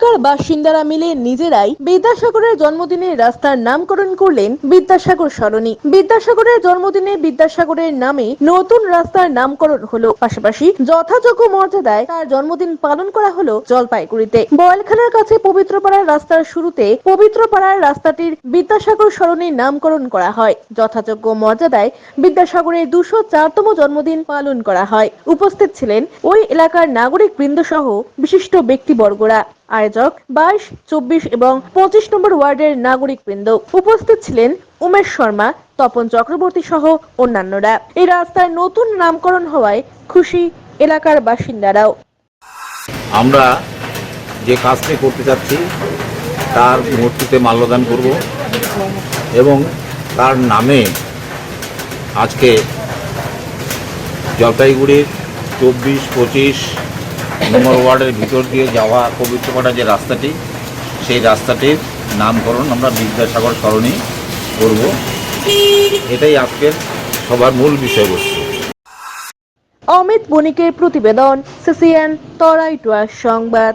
এলাকার বাসিন্দারা মিলে নিজেরাই বিদ্যাসাগরের জন্মদিনে রাস্তার নামকরণ করলেন বিদ্যাসাগর সরণি। বিদ্যাসাগরের জন্মদিনে বিদ্যাসাগরের নামে নতুন রাস্তার নামকরণ হলো। পাশাপাশি যথাযোগ্য মর্যাদায় তার জন্মদিন পালন করা হলো জলপাইগুড়িতে। বয়লখানার কাছে পবিত্রপাড়ার রাস্তার শুরুতে পবিত্রপাড়ার রাস্তাটির বিদ্যাসাগর সরণির নামকরণ করা হয়। যথাযোগ্য মর্যাদায় বিদ্যাসাগরের দুশো চারতম জন্মদিন পালন করা হয়। উপস্থিত ছিলেন ওই এলাকার নাগরিক বৃন্দ সহ বিশিষ্ট ব্যক্তিবর্গরা। আয়োজক বাইশ, চব্বিশ এবং পঁচিশ নম্বর ওয়ার্ডের নাগরিক বৃন্দ উপস্থিত ছিলেন উমেশ শর্মা, তপন চক্রবর্তী সহ অন্যান্যরা। এই রাস্তায় নতুন নামকরণ হওয়ায় খুশি এলাকার বাসিন্দারাও। আমরা যে কাজটি করতে চাচ্ছি তার মূর্তিতে মাল্যদান করব এবং তার নামে আজকে জলপাইগুড়ির চব্বিশ, পঁচিশ নম্বর ওয়ার্ডের ভিতর দিয়ে যাওয়া পবিত্রপাড়া যে রাস্তাটি, সেই রাস্তাটির নামকরণ আমরা বিদ্যাসাগর সরণি করব। এটাই আজকের সবার মূল বিষয়বস্তু। অমিত বণিকের প্রতিবেদন, সিসিএন, তরাই সংবাদ।